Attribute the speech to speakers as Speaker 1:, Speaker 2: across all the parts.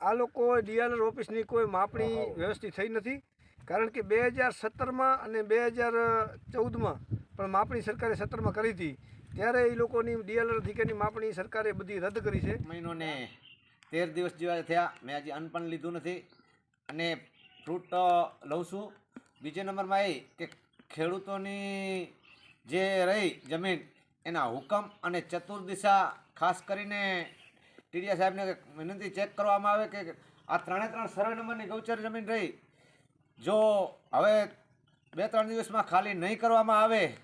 Speaker 1: આ લોકો ડીઆરઆર ઓફિસની કોઈ માપણી વ્યવસ્થિત થઈ નથી. કારણ કે બે હજાર સત્તરમાં અને બે હજાર ચૌદમાં પણ માપણી સરકારે સત્તરમાં કરી હતી. ત્યારે એ લોકોની ડીઆરઆર અધિકારીની માપણી સરકારે બધી રદ કરી છે.
Speaker 2: મહિનો ને તેર દિવસ જેવા થયા. મેં હજી અન્ન પણ લીધું નથી. અને ફ્રૂટ લઉં છું. બીજા નંબરમાં એ કે ખેડૂતોની જે રહી જમીન એના હુકમ અને ચતુર્દિશા ખાસ કરીને ટીડીયા સાહેબને વિનંતી ચેક કરવામાં આવે કે આ ત્રણે ત્રણ સર્વે નંબરની ગૌચર જમીન રહી. જો હવે બે ત્રણ દિવસમાં ખાલી નહીં કરવામાં આવે,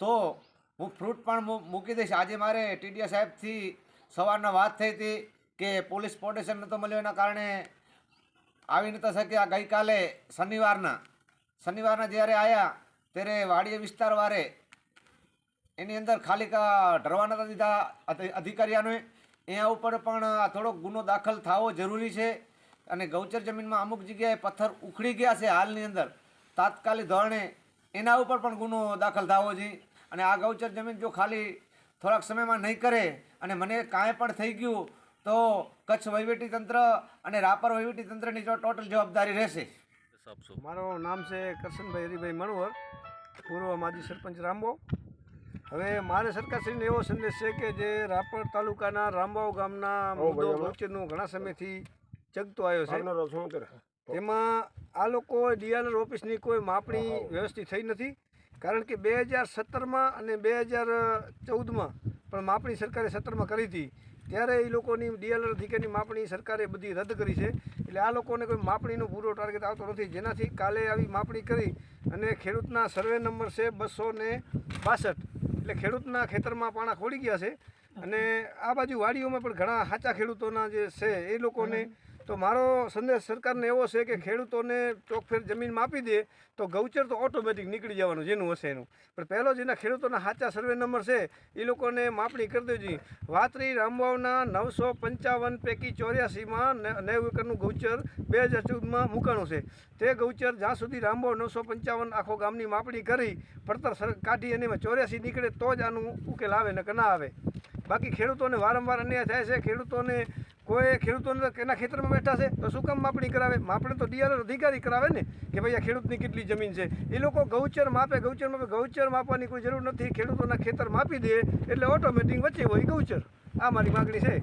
Speaker 2: તો હું ફ્રૂટ પણ મૂકી દઈશ. આજે મારે ટીડીયા સાહેબથી સવારના વાત થઈ હતી કે પોલીસ પોટેશન નહોતો મળ્યો એના કારણે આવી નહોતા શક્યા ગઈકાલે શનિવારના શનિવારના જ્યારે આવ્યા ત્યારે વાડીએ વિસ્તાર વારે એની અંદર ખાલી ઢરવા નહોતા દીધા. અધિ- અધિકારીઓને એના ઉપર પણ થોડોક ગુનો દાખલ થવો જરૂરી છે. અને ગૌચર જમીનમાં અમુક જગ્યાએ પથ્થર ઉખડી ગયા છે હાલની અંદર. તાત્કાલિક ધોરણે એના ઉપર પણ ગુનો દાખલ થવો જોઈએ. અને આ ગૌચર જમીન જો ખાલી થોડાક સમયમાં નહીં કરે અને મને કાંઈ પણ થઈ ગયું તો કચ્છ વહીવટી તંત્ર અને રાપર વહીવટી તંત્રની જો ટોટલ જવાબદારી રહેશે.
Speaker 1: મારું નામ છે કરશનભાઈ હરિભાઈ મણવર. પૂર્વ માજી સરપંચ રામબો. હવે મારે સરકારશ્રીને એવો સંદેશ છે કે જે રાપર તાલુકાના રામબાવ ગામના મુદ્દો વચ્ચેનો ઘણા સમયથી ચગતો આવ્યો છે. તેમાં આ લોકો ડીઆરઆર ઓફિસની કોઈ માપણી વ્યવસ્થિત થઈ નથી. કારણ કે બે હજાર સત્તરમાં અને બે હજાર ચૌદમાં પણ માપણી સરકારે સત્તરમાં કરી હતી. ત્યારે એ લોકોની ડીએલઆર અધિકારીની માપણી સરકારે બધી રદ કરી છે. એટલે આ લોકોને કોઈ માપણીનો પૂરો ટાર્ગેટ આવતો નથી. જેનાથી કાલે આવી માપણી કરી અને ખેડૂતના સર્વે નંબર છે બસો ને બાસઠ. એટલે ખેડૂતના ખેતરમાં પાણા ખોડી ગયા છે. અને આ બાજુ વાડીઓમાં પણ ઘણા સાચા ખેડૂતોના જે છે એ લોકોને તો મારો સંદેશ સરકારને એવો છે કે ખેડૂતોને ચોકફેર જમીન માપી દે તો ગૌચર તો ઓટોમેટિક નીકળી જવાનું, જેનું હશે એનું. પણ પહેલો જેના ખેડૂતોના સાચા સર્વે નંબર છે, એ લોકોને માપણી કરી દેવી વાત રહી રામવાવના નવસો પંચાવન પૈકી ચોર્યાસીમાં નેવ એકરનું ગૌચર બે હજાર ચૌદમાં મૂકાણું છે. તે ગૌચર જ્યાં સુધી રામવાવ નવસો પંચાવન આખો ગામની માપણી કરી, પડતર કાઢી અને એમાં ચોર્યાસી નીકળે તો જ આનું ઉકેલ આવે ને કે ના આવે. બાકી ખેડૂતોને વારંવાર અન્યાય થાય છે, ખેડૂતોને કોઈ ખેડૂતોને એના ખેતરમાં બેઠા છે, તો શું કામ માપણી કરાવે? માપણી તો ડીઆરઆર અધિકારી કરાવે ને કે ભાઈ આ ખેડૂતની કેટલી જમીન છે. એ લોકો ગૌચર માપે ગૌચર માપે, ગૌચર માપવાની કોઈ જરૂર નથી. ખેડૂતોના ખેતર માપી દે એટલે ઓટોમેટિક વચ્ચે હોય ગૌચર. આ મારી માગણી છે.